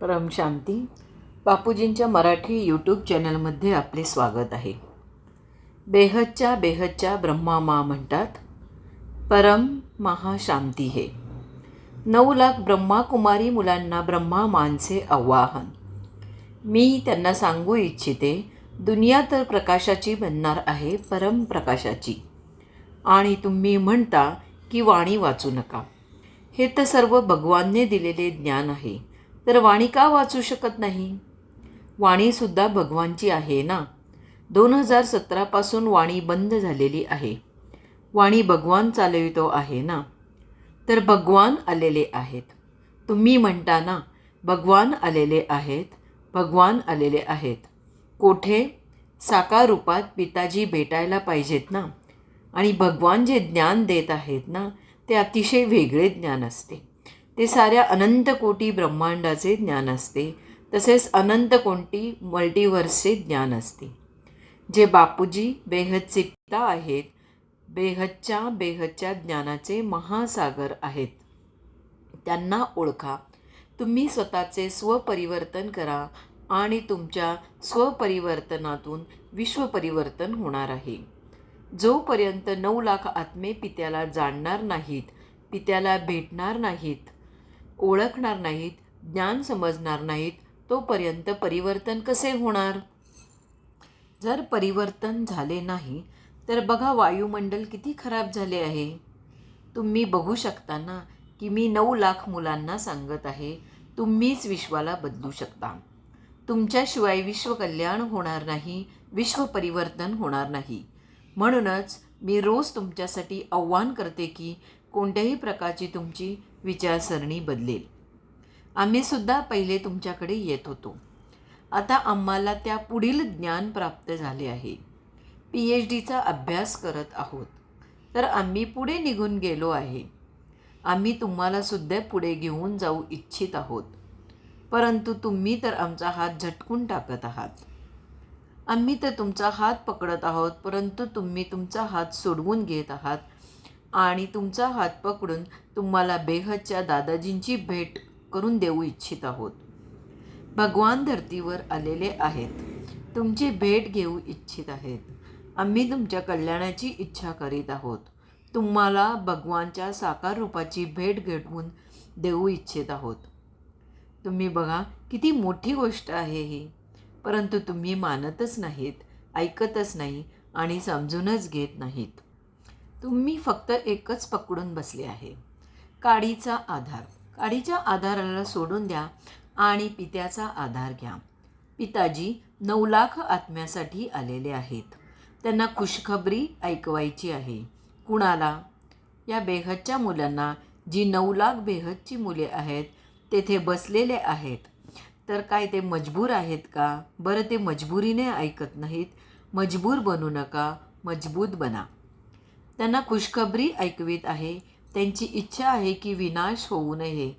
परम शांती. बापूजींच्या मराठी यूट्यूब चॅनलमध्ये आपले स्वागत आहे. बेहदच्या बेहदच्या ब्रह्मा मा म्हणतात परम महाशांती हे. नऊ लाख ब्रह्माकुमारी मुलांना ब्रह्मा मांचे आवाहन. मी त्यांना सांगू इच्छिते दुनिया तर प्रकाशाची बनणार आहे परम प्रकाशाची. आणि तुम्ही म्हणता की वाणी वाचू नका. हे तर सर्व भगवानने दिलेले ज्ञान आहे. तर वाणी का वाचू शकत नाही? वाणीसुद्धा भगवानची आहे ना? दोन हजार सतरापासून वाणी बंद झालेली आहे. वाणी भगवान चालवितो आहे ना? तर भगवान आलेले आहेत. तुम्ही म्हणता ना भगवान आलेले आहेत भगवान आलेले आहेत. कोठे? साकार रूपात पिताजी भेटायला पाहिजेत ना? आणि भगवान जे ज्ञान देत आहेत ना ते अतिशय वेगळे ज्ञान असते. ते साऱ्या अनंत कोटी ब्रह्मांडाचे ज्ञान असते. तसेच अनंत कोटी मल्टिवर्सचे ज्ञान असते. जे बापूजी बेहदचे पिता आहेत बेहदच्या बेहदच्या ज्ञानाचे महासागर आहेत. त्यांना ओळखा. तुम्ही स्वतःचे स्वपरिवर्तन करा आणि तुमच्या स्वपरिवर्तनातून विश्वपरिवर्तन होणार आहे. जोपर्यंत नऊ लाख आत्मे पित्याला जाणणार नाहीत पित्याला भेटणार नाहीत ओळखणार नाहीत ज्ञान समजणार नाहीत तोपर्यंत परिवर्तन कसे होणार? जर परिवर्तन झाले नाही तर बघा वायुमंडल किती खराब झाले आहे. तुम्ही बघू शकता ना की मी नऊ लाख मुलांना सांगत आहे तुम्हीच विश्वाला बदलू शकता. तुमच्याशिवाय विश्वकल्याण होणार नाही विश्व परिवर्तन होणार नाही. म्हणूनच मी रोज तुमच्यासाठी आव्हान करते की कोणत्याही प्रकारची तुमची विचारसरणी बदलेल. आम्हीसुद्धा पहिले तुमच्याकडे येत होतो. आता आम्हाला त्या पुढील ज्ञान प्राप्त झाले आहे. पी एच डीचा अभ्यास करत आहोत. तर आम्ही पुढे निघून गेलो आहे. आम्ही तुम्हालासुद्धा पुढे घेऊन जाऊ इच्छित आहोत. परंतु तुम्ही तर आमचा हात झटकून टाकत आहात. आम्ही तर तुमचा हात पकडत आहोत परंतु तुम्ही तुमचा हात सोडवून घेत आहात. आणि तुमचा हात पकडून तुम्हाला बेहदच्या दादाजींची भेट करून देऊ इच्छित आहोत. भगवान धर्तीवर आलेले आहेत. तुमची भेट घेऊ इच्छित आहेत. आम्ही तुमच्या कल्याणाची इच्छा करीत आहोत. तुम्हाला भगवानच्या साकार रूपाची भेट घडवून देऊ इच्छित आहोत. तुम्ही बघा किती मोठी गोष्ट आहे ही. परंतु तुम्ही मानतच नाहीत ऐकतच नाही आणि समजूनच घेत नाहीत. तुम्ही फक्त एकच पकडून बसले आहे. काडीचा आधार. काडीच्या आधाराला सोडून द्या आणि पित्याचा आधार घ्या. पिताजी नऊ लाख आत्म्यासाठी आलेले आहेत. त्यांना खुशखबरी ऐकवायची आहे. कुणाला? या बेहदच्या मुलांना जी नऊ लाख बेहदची मुले आहेत तेथे बसलेले आहेत. तर काय ते मजबूर आहेत का? बरं ते मजबुरीने ऐकत नाहीत. मजबूर बनू नका. मजबूत बना. त्यांना खुशखबरी ऐकवीत आहे. त्यांची इच्छा आहे की विनाश होऊ नये.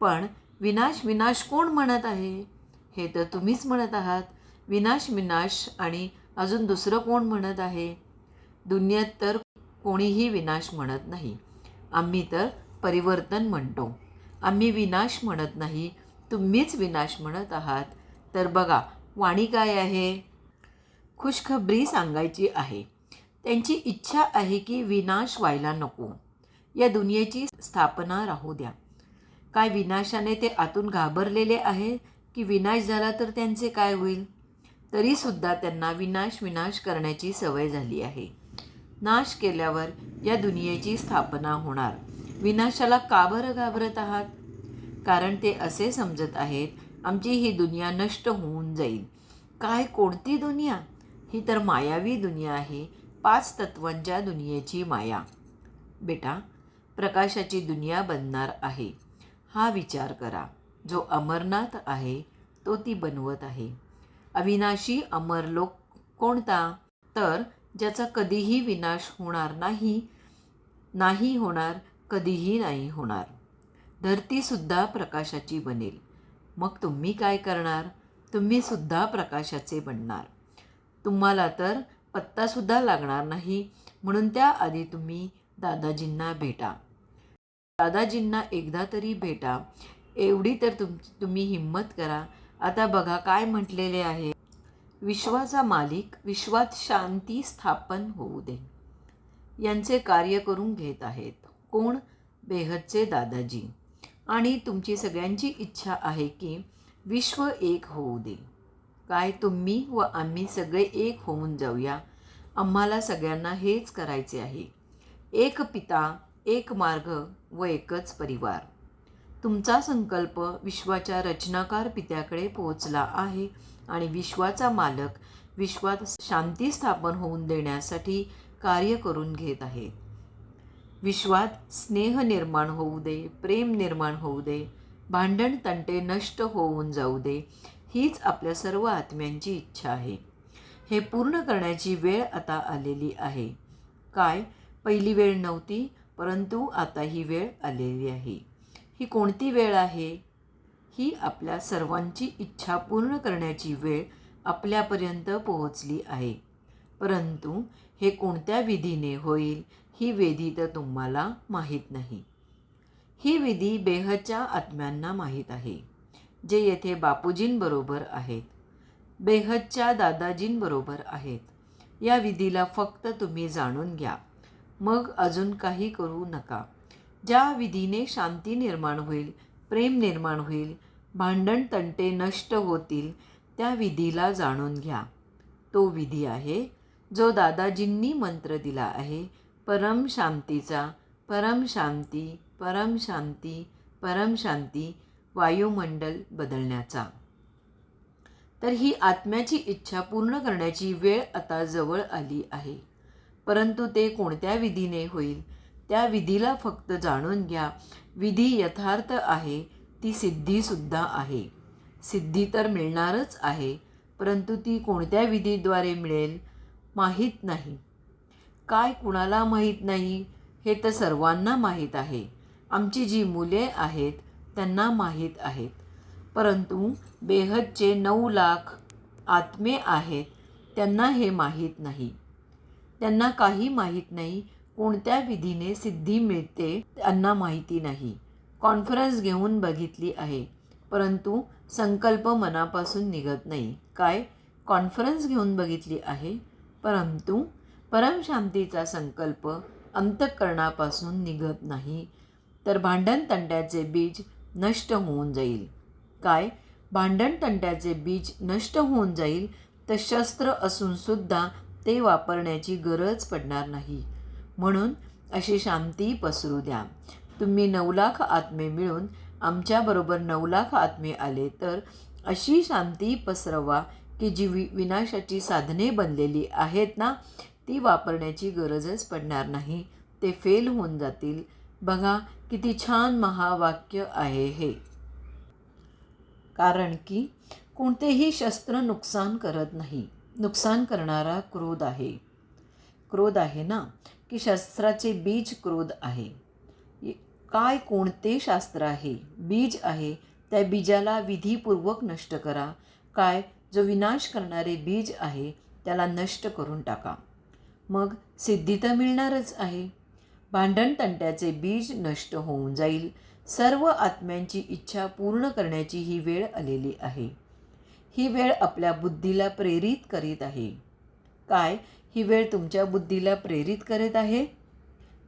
पण विनाश विनाश कोण म्हणत आहे? हे तर तुम्हीच म्हणत आहात. विनाश विनाश आणि अजून दुसरं कोण म्हणत आहे? दुनियेत तर कोणीही विनाश म्हणत नाही. आम्ही तर परिवर्तन म्हणतो. आम्ही विनाश म्हणत नाही. तुम्हीच विनाश म्हणत आहात. तर बघा वाणी काय आहे? खुशखबरी सांगायची आहे. त्यांची इच्छा आहे की विनाश व्हायला नको. या दुनियेची स्थापना राहू द्या. काय विनाशाने ते आतून घाबरलेले आहे की विनाश झाला तर त्यांचे काय होईल? तरीसुद्धा त्यांना विनाश विनाश करण्याची सवय झाली आहे. नाश केल्यावर या दुनियेची स्थापना होणार. विनाशाला का बरं घाबरत आहात? कारण ते असे समजत आहेत आमची ही दुनिया नष्ट होऊन जाईल. काय कोणती दुनिया? ही तर मायावी दुनिया आहे. पाच तत्वांच्या दुनियेची माया. बेटा प्रकाशाची दुनिया बनणार आहे. हा विचार करा. जो अमरनाथ आहे तो ती बनवत आहे. अविनाशी अमरलोक कोणता? तर ज्याचा कधीही विनाश होणार नाही नाही होणार कधीही नाही होणार. धरतीसुद्धा प्रकाशाची बनेल. मग तुम्ही काय करणार? तुम्हीसुद्धा प्रकाशाचे बनणार. तुम्हाला तर पत्तासुद्धा लागणार नाही. म्हणून त्याआधी तुम्ही दादाजींना भेटा. दादाजींना एकदा तरी भेटा. एवढी तर तुम तुम्ही हिंमत करा. आता बघा काय म्हटलेले आहे. विश्वाचा मालिक विश्वात शांती स्थापन होऊ दे. यांचे कार्य करून घेत आहेत. कोण? बेहदचे दादाजी. आणि तुमची सगळ्यांची इच्छा आहे की विश्व एक होऊ दे. काय तुम्ही व आम्ही सगळे एक होऊन जाऊया. आम्हाला सगळ्यांना हेच करायचे आहे. एक पिता एक मार्ग व एकच परिवार. तुमचा संकल्प विश्वाच्या रचनाकार पित्याकडे पोहोचला आहे आणि विश्वाचा मालक विश्वात शांती स्थापन होऊन देण्यासाठी कार्य करून घेत आहे. विश्वात स्नेह निर्माण होऊ दे प्रेम निर्माण होऊ दे भांडण तंटे नष्ट होऊन जाऊ दे हीच आपल्या सर्व आत्म्यांची इच्छा आहे. हे पूर्ण करण्याची वेळ आता आलेली आहे. काय? पहिली वेळ नव्हती परंतु आता ही वेळ आलेली आहे. ही कोणती वेळ आहे? ही आपल्या सर्वांची इच्छा पूर्ण करण्याची वेळ आपल्यापर्यंत पोहोचली आहे. परंतु हे कोणत्या विधीने होईल ही विधी तर तुम्हाला माहीत नाही. ही विधी बेहच्या आत्म्यांना माहीत आहे. जे येथे बापूजींबरोबर आहेत. बेहदच्या दादाजींबरोबर आहेत. या विधीला फक्त तुम्ही जाणून घ्या. मग अजून काही करू नका. ज्या विधीने शांती निर्माण होईल प्रेम निर्माण होईल भांडण तंटे नष्ट होतील त्या विधीला जाणून घ्या. तो विधी आहे जो दादाजींनी मंत्र दिला आहे परम शांतीचा परम शांती परम शांती परम शांती वायुमंडल बदलण्याचा. तर ही आत्म्याची इच्छा पूर्ण करण्याची वेळ आता जवळ आली आहे. परंतु ते कोणत्या विधीने होईल त्या विधीला फक्त जाणून घ्या. विधी यथार्थ आहे ती सिद्धीसुद्धा आहे. सिद्धी तर मिळणारच आहे परंतु ती कोणत्या विधीद्वारे मिळेल माहीत नाही. काय कुणाला माहीत नाही हे तर सर्वांना माहीत आहे. आमची जी मुले आहेत त्यांना माहीत आहेत. परंतु बेहदचे नऊ लाख आत्मे आहेत त्यांना हे माहीत नाही. त्यांना काही माहीत नाही कोणत्या विधीने सिद्धी मिळते त्यांना माहिती नाही. कॉन्फरन्स घेऊन बघितली आहे परंतु संकल्प मनापासून निघत नाही. काय? कॉन्फरन्स घेऊन बघितली आहे परंतु परमशांतीचा संकल्प अंतःकरणापासून निघत नाही. तर भांडणतंड्याचे बीज नष्ट होऊन जाईल. काय? भांडणतंट्याचे बीज नष्ट होऊन जाईल तर शस्त्र असूनसुद्धा ते वापरण्याची गरज पडणार नाही. म्हणून अशी शांती पसरू द्या. तुम्ही नऊ लाख आत्मे मिळून आमच्याबरोबर नऊ लाख आत्मे आले तर अशी शांती पसरवा की जी वि विनाशाची साधने बनलेली आहेत ना ती वापरण्याची गरजच पडणार नाही. ते फेल होऊन जातील बघा किती छान महावाक्य आहे हे. कारण की कोणतेही शस्त्र नुकसान करत नाही. नुकसान करणारा क्रोध आहे. क्रोध आहे ना की शस्त्राचे बीज क्रोध आहे. काय कोणते शास्त्र आहे? बीज आहे त्या बीजाला विधीपूर्वक नष्ट करा. काय? जो विनाश करणारे बीज आहे त्याला नष्ट करून टाका. मग सिद्धी तर मिळणारच आहे. भांडणतंट्याचे बीज नष्ट होऊन जाईल. सर्व आत्म्यांची इच्छा पूर्ण करण्याची ही वेळ आलेली आहे. ही वेळ आपल्या बुद्धीला प्रेरित करीत आहे. काय? ही वेळ तुमच्या बुद्धीला प्रेरित करत आहे?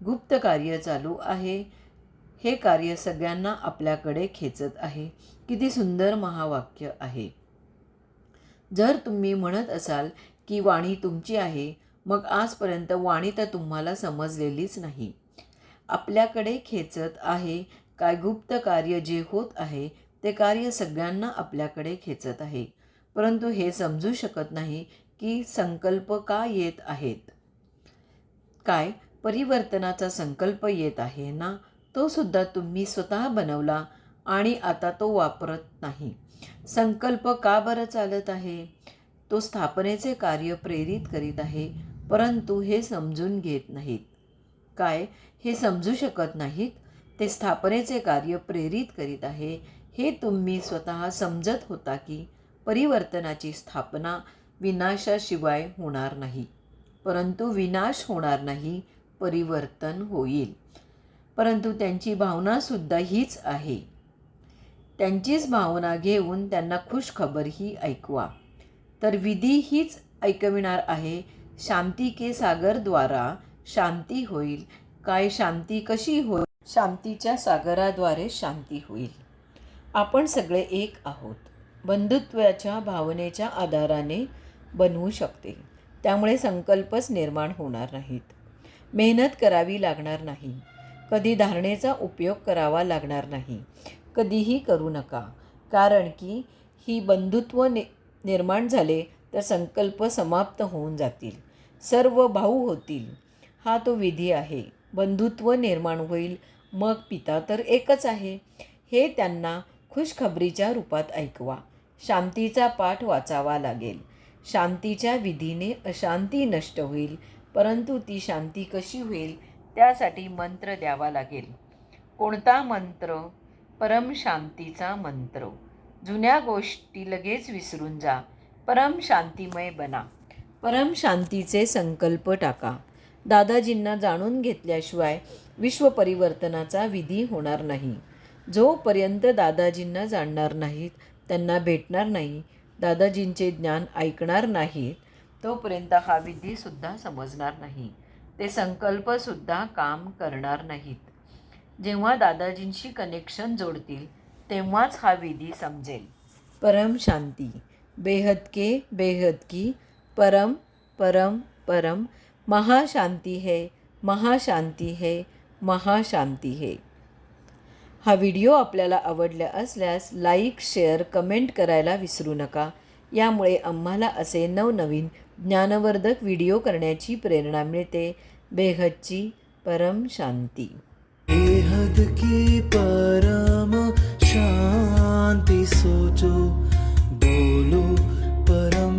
गुप्त कार्य चालू आहे. हे कार्य सगळ्यांना आपल्याकडे खेचत आहे. किती सुंदर महावाक्य आहे. जर तुम्ही म्हणत असाल की वाणी तुमची आहे मग आजपर्यंत वाणी तर तुम्हाला समजलेलीच नाही. आपल्याकडे खेचत आहे काय गुप्त कार्य जे होत आहे ते कार्य सगळ्यांना आपल्याकडे खेचत आहे. परंतु हे समजू शकत नाही की संकल्प का येत आहेत. काय? परिवर्तनाचा संकल्प येत आहे ना? तो सुद्धा तुम्ही स्वतः बनवला आणि आता तो वापरत नाही. संकल्प का बरं चालत आहे? तो स्थापनेचे कार्य प्रेरित करीत आहे. परंतु हे समजून घेत नाहीत. काय? हे समजू शकत नाहीत. ते स्थापनेचे कार्य प्रेरित करीत आहे. हे तुम्ही स्वतः समजत होता की परिवर्तनाची स्थापना विनाशाशिवाय होणार नाही. परंतु विनाश होणार नाही परिवर्तन होईल. परंतु त्यांची भावनासुद्धा हीच आहे. त्यांचीच भावना घेऊन त्यांना खुश खबरही ऐकवा. तर विधी हीच ऐकविणार आहे शांती के सागरद्वारा शांती होईल. काय शांती कशी होईल? शांतीच्या सागराद्वारे शांती होईल. आपण सगळे एक आहोत. बंधुत्वाच्या भावनेच्या आधाराने बनवू शकते. त्यामुळे संकल्पच निर्माण होणार नाहीत. मेहनत करावी लागणार नाही. कधी धारणेचा उपयोग करावा लागणार नाही. कधीही करू नका. कारण की ही बंधुत्व नि निर्माण झाले तर संकल्प समाप्त होऊन जातील. सर्व भाऊ होतील. हा तो विधी आहे. बंधुत्व निर्माण होईल. मग पिता तर एकच आहे. हे त्यांना खुशखबरीच्या रूपात ऐकवा. शांतीचा पाठ वाचावा लागेल. शांतीच्या विधीने अशांती नष्ट होईल. परंतु ती शांती कशी होईल त्यासाठी मंत्र द्यावा लागेल. कोणता मंत्र? परम शांतीचा मंत्र. जुन्या गोष्टी लगेच विसरून जा. परम शांतिमय बना. परम शांतीचे संकल्प टाका. दादाजींना जाणून घेतल्याशिवाय विश्वपरिवर्तनाचा विधी होणार नाही. जोपर्यंत दादाजींना जाणणार नाहीत त्यांना भेटणार नाही दादाजींचे ज्ञान ऐकणार नाहीत तोपर्यंत हा विधीसुद्धा समजणार नाही. ते संकल्पसुद्धा काम करणार नाहीत. जेव्हा दादाजींशी कनेक्शन जोडतील तेव्हाच हा विधी समजेल. परम शांती. बेहद के बेहद की परम परम परम महाशांती है महाशांती है महाशांती है. हा व्हिडिओ आपल्याला आवडला असल्यास लाईक शेअर कमेंट करायला विसरू नका. यामुळे आम्हाला असे नवनवीन ज्ञानवर्धक व्हिडिओ करण्याची प्रेरणा मिळते. बेहदची परम शांती. बेहद की परम शांती सोचो बोलो परम